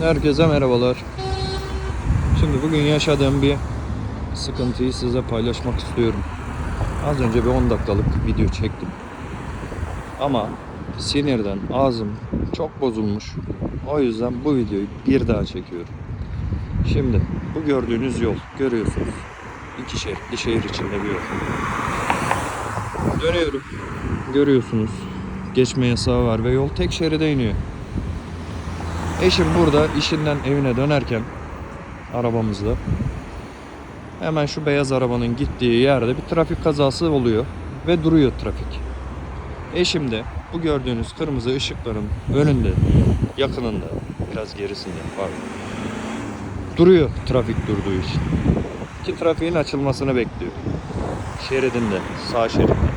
Herkese merhabalar. Şimdi bugün yaşadığım bir sıkıntıyı size paylaşmak istiyorum. Az önce bir 10 dakikalık video çektim. Ama sinirden ağzım çok bozulmuş. O yüzden bu videoyu bir daha çekiyorum. Şimdi bu gördüğünüz yol görüyorsunuz. İki şeritli şehir içinde bir yol. Dönüyorum. Görüyorsunuz. Geçme yasağı var ve yol tek şeride iniyor. Eşim burada işinden evine dönerken arabamızda hemen şu beyaz arabanın gittiği yerde bir trafik kazası oluyor ve duruyor trafik. Eşim de bu gördüğünüz kırmızı ışıkların önünde, yakınında, biraz gerisinde pardon. Duruyor trafik durduğu için. Ki trafiğin açılmasını bekliyor. Şeridinde, sağ şeridinde.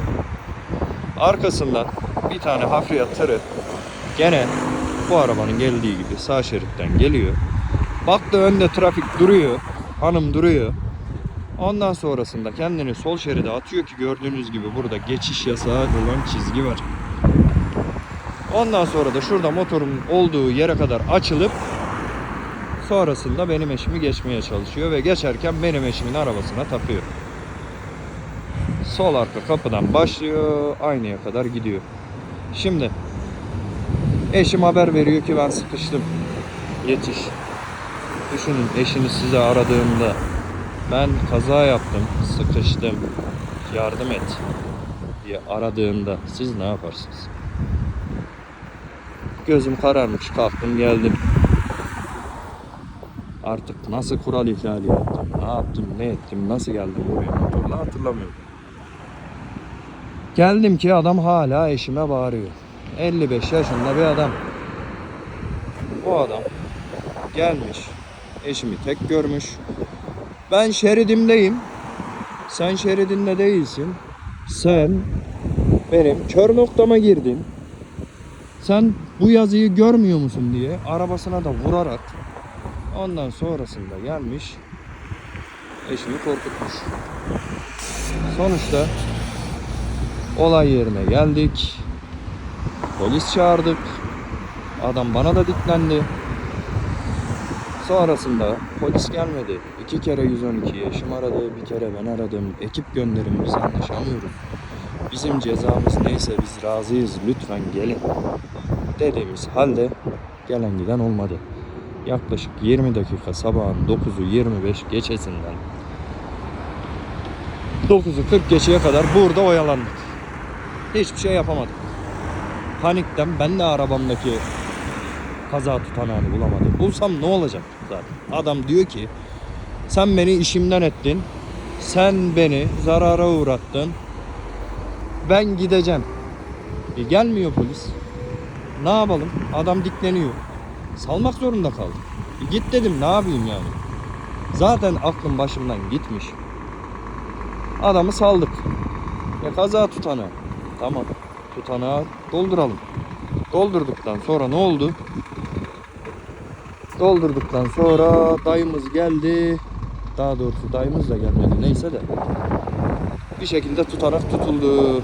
Arkasından bir tane hafriyat tırı gene bu arabanın geldiği gibi sağ şeritten geliyor. Baktı önde trafik duruyor. Hanım duruyor. Ondan sonrasında kendini sol şeride atıyor ki gördüğünüz gibi burada geçiş yasağı olan çizgi var. Ondan sonra da şurada motorun olduğu yere kadar açılıp sonrasında benim eşimi geçmeye çalışıyor ve geçerken benim eşimin arabasına takıyor. Sol arka kapıdan başlıyor aynaya kadar gidiyor. Şimdi Eşim haber veriyor ki ben sıkıştım. Yetiş. Düşünün eşiniz size aradığında ben kaza yaptım, sıkıştım, yardım et diye aradığında siz ne yaparsınız? Gözüm kararmış kalktım geldim. Artık nasıl kural ihlali yaptım, ne yaptım, ne ettim, nasıl geldim buraya motorla hatırlamıyorum. Geldim ki adam hala eşime bağırıyor. 55 yaşında bir adam. Bu adam gelmiş. Eşimi tek görmüş. Ben şeridimdeyim. Sen şeridinde değilsin. Sen benim kör noktama girdin. Sen bu yazıyı görmüyor musun diye arabasına da vurarak ondan sonrasında gelmiş eşimi korkutmuş. Sonuçta olay yerine geldik. Polis çağırdık. Adam bana da diklendi. Sonrasında polis gelmedi. İki kere 112 eşim aradı, bir kere ben aradım. Ekip gönderin biz anlaşamıyoruz. Bizim cezamız neyse biz razıyız lütfen gelin. Dediğimiz halde gelen giden olmadı. Yaklaşık 20 dakika sabahın 9'u 25 geçesinden 9'u 40 geçeye kadar burada oyalandık. Hiçbir şey yapamadık panikten ben de arabamdaki kaza tutanağını bulamadım. Bulsam ne olacak zaten? Adam diyor ki sen beni işimden ettin. Sen beni zarara uğrattın. Ben gideceğim. E gelmiyor polis. Ne yapalım? Adam dikleniyor. Salmak zorunda kaldım. E git dedim ne yapayım yani. Zaten aklım başımdan gitmiş. Adamı saldık. Ya kaza tutanağı. Tamam tutanağı dolduralım. Doldurduktan sonra ne oldu? Doldurduktan sonra dayımız geldi. Daha doğrusu dayımız da gelmedi neyse de. Bir şekilde tutanak tutuldu.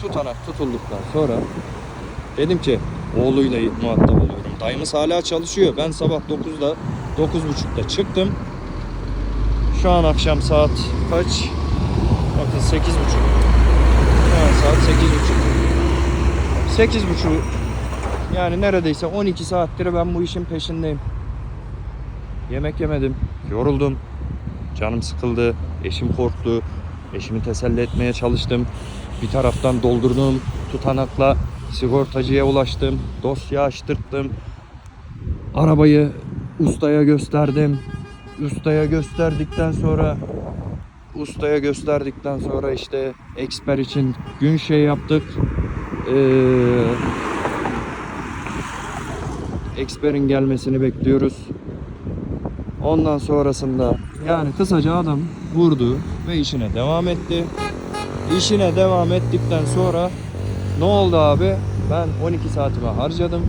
Tutanak tutulduktan sonra dedim ki oğluyla muhatap oluyorum. Dayımız hala çalışıyor. Ben sabah 9'da 9.30'da çıktım. Şu an akşam saat kaç? Bakın 8.30. An saat 8.30. 8.30 yani neredeyse 12 saattir ben bu işin peşindeyim. Yemek yemedim. Yoruldum. Canım sıkıldı. Eşim korktu. Eşimi teselli etmeye çalıştım. Bir taraftan doldurduğum tutanakla sigortacıya ulaştım. Dosya açtırttım. Arabayı ustaya gösterdim. Ustaya gösterdikten sonra ustaya gösterdikten sonra işte eksper için gün şey yaptık. Ee, eksperin gelmesini bekliyoruz. Ondan sonrasında yani kısaca adam vurdu ve işine devam etti. İşine devam ettikten sonra ne oldu abi? Ben 12 saatimi harcadım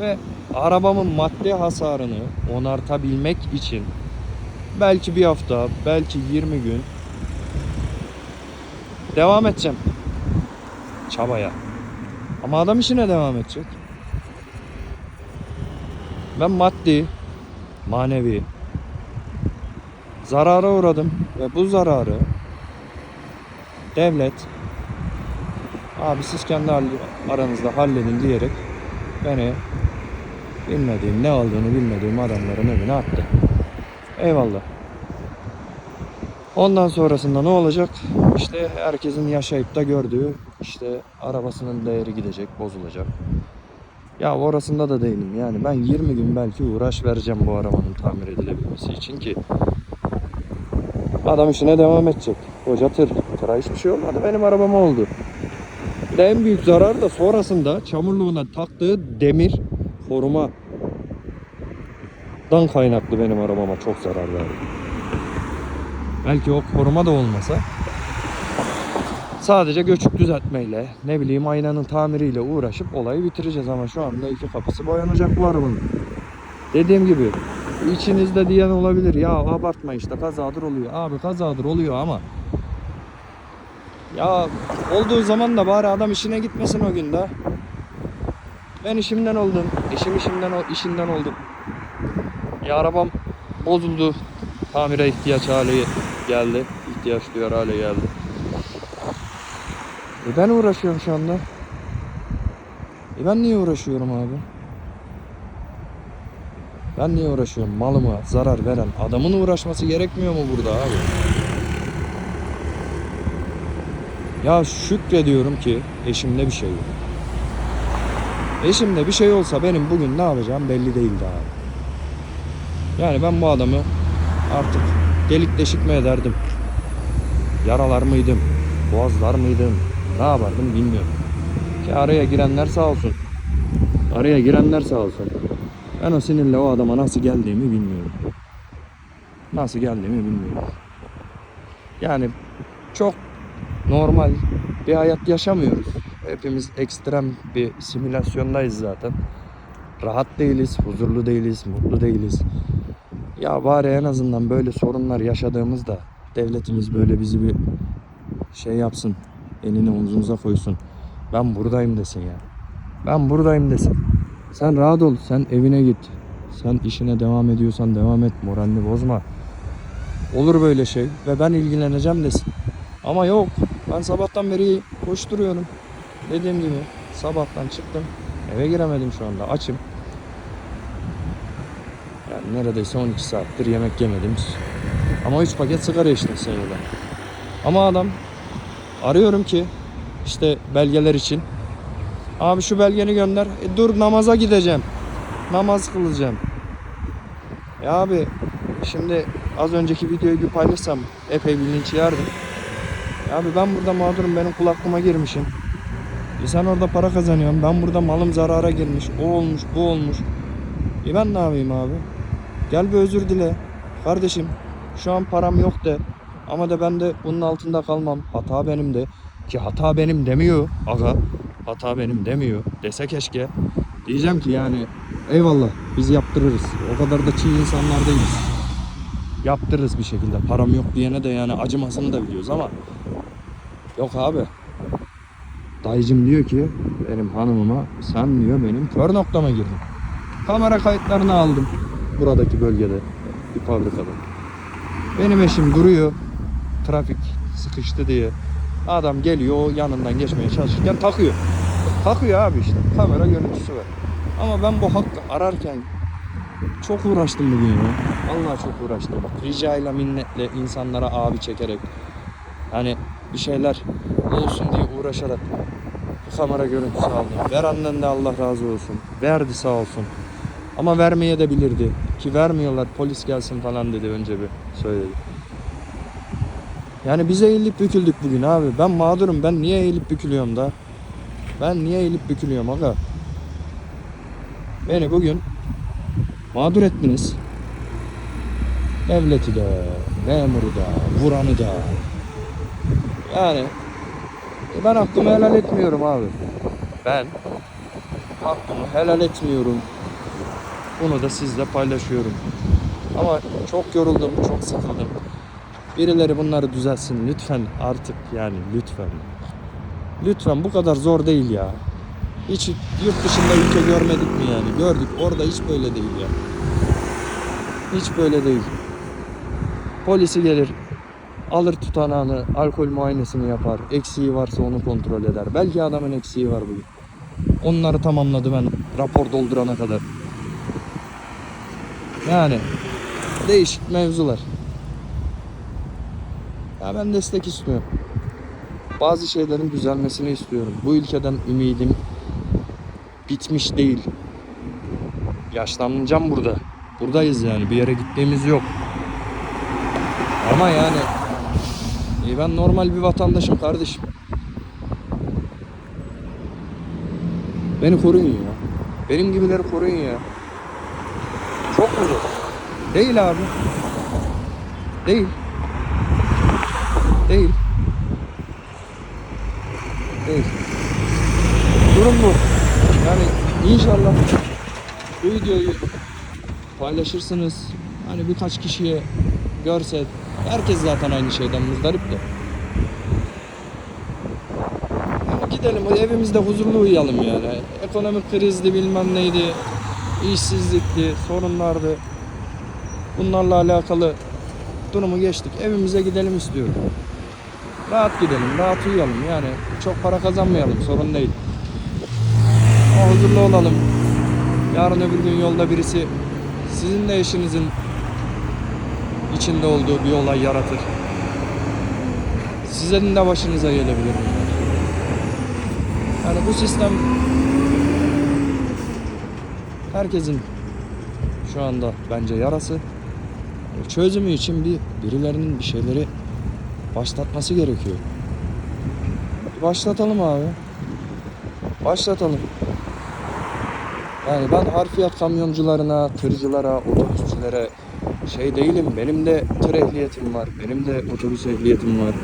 ve arabamın maddi hasarını onartabilmek için belki bir hafta, belki 20 gün devam edeceğim çabaya. Ama adam işine devam edecek. Ben maddi, manevi zarara uğradım ve bu zararı devlet abi siz kendi aranızda halledin diyerek beni bilmediğim ne olduğunu bilmediğim adamların evine attı. Eyvallah. Ondan sonrasında ne olacak? İşte herkesin yaşayıp da gördüğü işte arabasının değeri gidecek, bozulacak. Ya orasında da değilim. Yani ben 20 gün belki uğraş vereceğim bu arabanın tamir edilebilmesi için ki adam işine devam edecek. Koca tır. Tıra hiçbir şey olmadı. Benim arabama oldu. Bir de en büyük zarar da sonrasında çamurluğuna taktığı demir koruma dan kaynaklı benim arabama çok zarar verdi. Belki o koruma da olmasa sadece göçük düzeltmeyle ne bileyim aynanın tamiriyle uğraşıp olayı bitireceğiz ama şu anda iki kapısı boyanacak bu arabanın. Dediğim gibi içinizde diyen olabilir ya abartma işte kazadır oluyor. Abi kazadır oluyor ama ya olduğu zaman da bari adam işine gitmesin o gün de. Ben işimden oldum. Eşim işimden işinden oldum. Ya arabam bozuldu. Tamire ihtiyaç hale geldi. İhtiyaç duyar hale geldi. E ben uğraşıyorum şu anda. E ben niye uğraşıyorum abi? Ben niye uğraşıyorum? Malıma zarar veren adamın uğraşması gerekmiyor mu burada abi? Ya şükrediyorum ki eşimde bir şey yok. Eşimde bir şey olsa benim bugün ne yapacağım belli değildi abi. Yani ben bu adamı artık delik deşik mi ederdim? Yaralar mıydım? Boğazlar mıydım? Ne yapardım bilmiyorum. Ki araya girenler sağ olsun. Araya girenler sağ olsun. Ben o sinirle o adama nasıl geldiğimi bilmiyorum. Nasıl geldiğimi bilmiyorum. Yani çok normal bir hayat yaşamıyoruz. Hepimiz ekstrem bir simülasyondayız zaten. Rahat değiliz, huzurlu değiliz, mutlu değiliz. Ya bari en azından böyle sorunlar yaşadığımızda devletimiz böyle bizi bir şey yapsın. Elini omzumuza koysun. Ben buradayım desin ya. Ben buradayım desin. Sen rahat ol. Sen evine git. Sen işine devam ediyorsan devam et. Moralini bozma. Olur böyle şey ve ben ilgileneceğim desin. Ama yok. Ben sabahtan beri koşturuyorum. Dediğim gibi sabahtan çıktım. Eve giremedim şu anda. Açım. Yani neredeyse 12 saattir yemek yemedim. Ama 3 paket sigara içtim seninle. Ama adam arıyorum ki işte belgeler için. Abi şu belgeni gönder. E dur namaza gideceğim. Namaz kılacağım. Ya abi şimdi az önceki videoyu bir paylaşsam epey bir linç yerdim. Ya abi ben burada mağdurum benim kulaklığıma girmişim. E sen orada para kazanıyorsun. Ben burada malım zarara girmiş. O olmuş bu olmuş. E ben ne yapayım abi? Gel bir özür dile. Kardeşim şu an param yok de. Ama da ben de bunun altında kalmam. Hata benim de. Ki hata benim demiyor aga. Hata benim demiyor. Dese keşke. Diyeceğim ki yani eyvallah biz yaptırırız. O kadar da çiğ insanlar değiliz. Yaptırırız bir şekilde. Param yok diyene de yani acımasını da biliyoruz ama yok abi. Dayıcım diyor ki benim hanımıma sen diyor benim kör noktama girdin. Kamera kayıtlarını aldım buradaki bölgede bir fabrikada. Benim eşim duruyor trafik sıkıştı diye. Adam geliyor yanından geçmeye çalışırken takıyor. Takıyor abi işte kamera görüntüsü var. Ama ben bu hakkı ararken çok uğraştım bugün ya. Vallahi çok uğraştım. Ricayla minnetle insanlara abi çekerek hani bir şeyler olsun diye uğraşarak kamera görüntüsü aldım. Verenden de Allah razı olsun. Verdi sağ olsun. Ama vermeye de bilirdi. Ki vermiyorlar polis gelsin falan dedi önce bir söyledi. Yani bize eğilip büküldük bugün abi. Ben mağdurum. Ben niye eğilip bükülüyorum da? Ben niye eğilip bükülüyorum aga? Beni bugün mağdur ettiniz. Devleti de, memuru da, vuranı da. Yani e ben hakkımı helal etmiyorum abi. Ben hakkımı helal etmiyorum. Bunu da sizle paylaşıyorum. Ama çok yoruldum, çok sıkıldım. Birileri bunları düzelsin lütfen artık yani lütfen. Lütfen bu kadar zor değil ya. Hiç yurt dışında ülke görmedik mi yani? Gördük. Orada hiç böyle değil ya. Hiç böyle değil. Polisi gelir, alır tutanağını, alkol muayenesini yapar. Eksiği varsa onu kontrol eder. Belki adamın eksiği var bugün. Onları tamamladı ben rapor doldurana kadar. Yani değişik mevzular. Ya ben destek istiyorum. Bazı şeylerin düzelmesini istiyorum. Bu ülkeden ümidim bitmiş değil. Yaşlanacağım burada. Buradayız yani. Bir yere gittiğimiz yok. Ama yani e ben normal bir vatandaşım kardeşim. Beni koruyun ya. Benim gibileri koruyun ya. Çok mu zor? Değil abi. Değil. Değil. Değil. Durum bu. Yani inşallah bu videoyu paylaşırsınız. Hani birkaç kişiye görse herkes zaten aynı şeyden muzdarip de. Ama gidelim evimizde huzurlu uyuyalım yani. Ekonomik krizdi bilmem neydi. işsizlikti, sorunlardı. Bunlarla alakalı durumu geçtik. Evimize gidelim istiyorum. Rahat gidelim, rahat uyuyalım. Yani çok para kazanmayalım, sorun değil. Ama huzurlu olalım. Yarın öbür gün yolda birisi sizin de eşinizin içinde olduğu bir olay yaratır. Sizin de başınıza gelebilir. Yani bu sistem herkesin şu anda bence yarası. Çözümü için bir birilerinin bir şeyleri başlatması gerekiyor. Başlatalım abi. Başlatalım. Yani ben harfiyat kamyoncularına, tırcılara, otobüsçülere şey değilim. Benim de tır ehliyetim var. Benim de otobüs ehliyetim var.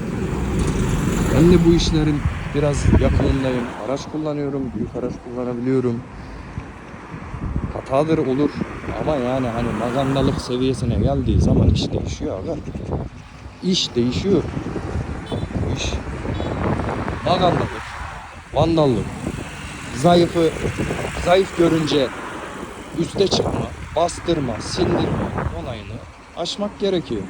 Ben de bu işlerin biraz yakınındayım. Araç kullanıyorum. Büyük araç kullanabiliyorum. Hatadır olur. Ama yani hani magandalık seviyesine geldiği zaman iş değişiyor abi. İş değişiyor. İş. Magandalık. Vandallık. Zayıfı zayıf görünce üste çıkma, bastırma, sindirme olayını aşmak gerekiyor.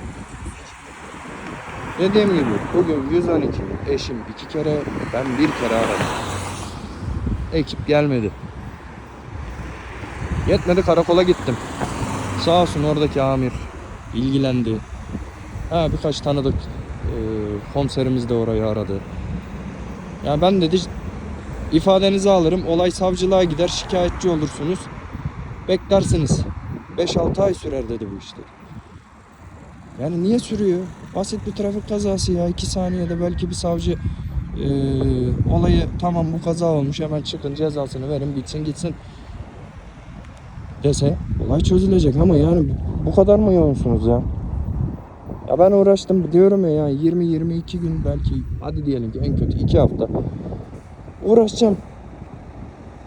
Dediğim gibi bugün 112 eşim iki kere ben bir kere aradım. Ekip gelmedi. Yetmedi karakola gittim. Sağ olsun oradaki amir ilgilendi. Ha birkaç tanıdık e, komiserimiz de orayı aradı. Ya ben dedi ifadenizi alırım. Olay savcılığa gider. Şikayetçi olursunuz. Beklersiniz. 5-6 ay sürer dedi bu işte. Yani niye sürüyor? Basit bir trafik kazası ya. 2 saniyede belki bir savcı e, olayı tamam bu kaza olmuş hemen çıkın cezasını verin bitsin gitsin dese olay çözülecek ama yani bu kadar mı yoğunsunuz ya? Ya ben uğraştım diyorum ya yani 20-22 gün belki hadi diyelim ki en kötü 2 hafta uğraşacağım.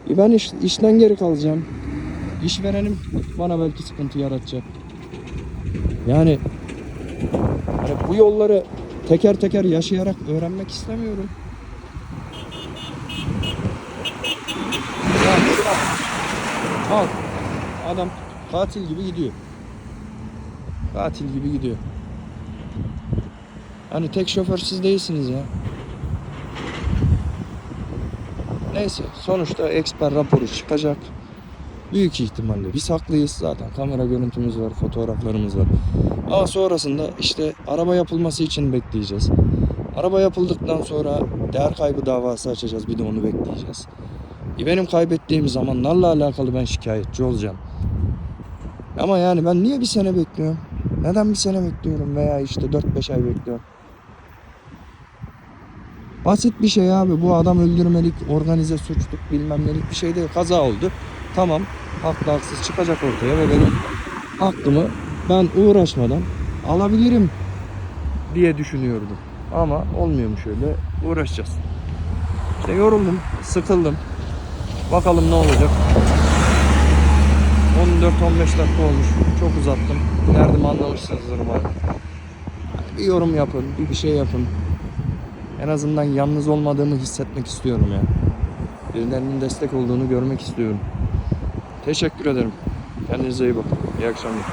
E ben iş, işten geri kalacağım. İşverenim bana belki sıkıntı yaratacak. Yani hani bu yolları teker teker yaşayarak öğrenmek istemiyorum. Ya şuna- Al. Adam katil gibi gidiyor. Katil gibi gidiyor. Hani tek şoför siz değilsiniz ya. Neyse sonuçta eksper raporu çıkacak. Büyük ihtimalle biz haklıyız zaten. Kamera görüntümüz var, fotoğraflarımız var. Ama sonrasında işte araba yapılması için bekleyeceğiz. Araba yapıldıktan sonra değer kaybı davası açacağız. Bir de onu bekleyeceğiz. E benim kaybettiğim zamanlarla alakalı ben şikayetçi olacağım. Ama yani ben niye bir sene bekliyorum? Neden bir sene bekliyorum veya işte 4-5 ay bekliyorum? Basit bir şey abi. Bu adam öldürmelik, organize suçluk bilmem nelik bir şey değil. Kaza oldu. Tamam. Haklı haksız çıkacak ortaya ve benim hakkımı ben uğraşmadan alabilirim diye düşünüyordum. Ama olmuyormuş öyle. Uğraşacağız. İşte yoruldum, sıkıldım. Bakalım ne olacak. 14-15 dakika olmuş. Çok uzattım. Derdimi anlamışsınızdır umarım. Bir yorum yapın, bir bir şey yapın. En azından yalnız olmadığımı hissetmek istiyorum ya. Birilerinin destek olduğunu görmek istiyorum. Teşekkür ederim. Kendinize iyi bakın. İyi akşamlar.